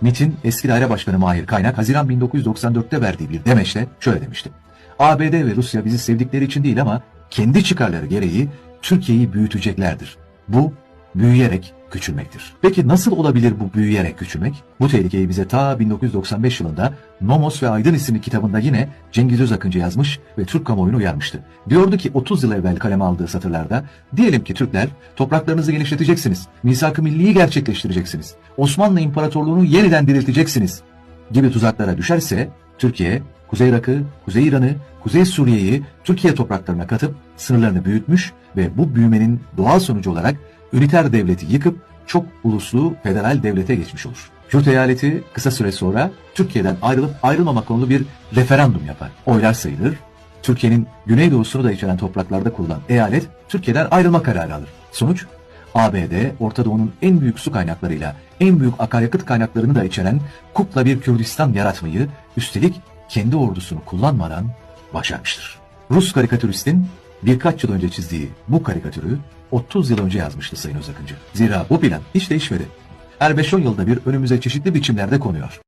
MIT'in eski daire başkanı Mahir Kaynak Haziran 1994'te verdiği bir demeçle şöyle demişti. ABD ve Rusya bizi sevdikleri için değil ama kendi çıkarları gereği Türkiye'yi büyüteceklerdir. Bu büyüyerek küçülmektir. Peki nasıl olabilir bu büyüyerek küçülmek? Bu tehlikeyi bize ta 1995 yılında Nomos ve Aydın isimli kitabında yine Cengiz Özakıncı yazmış ve Türk kamuoyunu uyarmıştı. Diyordu ki 30 yıl evvel kaleme aldığı satırlarda diyelim ki Türkler topraklarınızı genişleteceksiniz, misak-ı milliyi gerçekleştireceksiniz, Osmanlı İmparatorluğunu yeniden dirilteceksiniz gibi tuzaklara düşerse Türkiye, Kuzey Irak'ı, Kuzey İran'ı, Kuzey Suriye'yi Türkiye topraklarına katıp sınırlarını büyütmüş ve bu büyümenin doğal sonucu olarak üniter devleti yıkıp çok uluslu federal devlete geçmiş olur. Kürt eyaleti kısa süre sonra Türkiye'den ayrılıp ayrılmamak konulu bir referandum yapar. Oylar sayılır. Türkiye'nin güneydoğusunu da içeren topraklarda kurulan eyalet Türkiye'den ayrılma kararı alır. Sonuç ABD, Orta Doğu'nun en büyük su kaynaklarıyla en büyük akaryakıt kaynaklarını da içeren kukla bir Kürdistan yaratmayı üstelik kendi ordusunu kullanmadan başarmıştır. Rus karikatüristin birkaç yıl önce çizdiği bu karikatürü 30 yıl önce yazmıştı Sayın Özakıncı. Zira bu plan hiç değişmedi. Her 5-10 yılda bir önümüze çeşitli biçimlerde konuyor.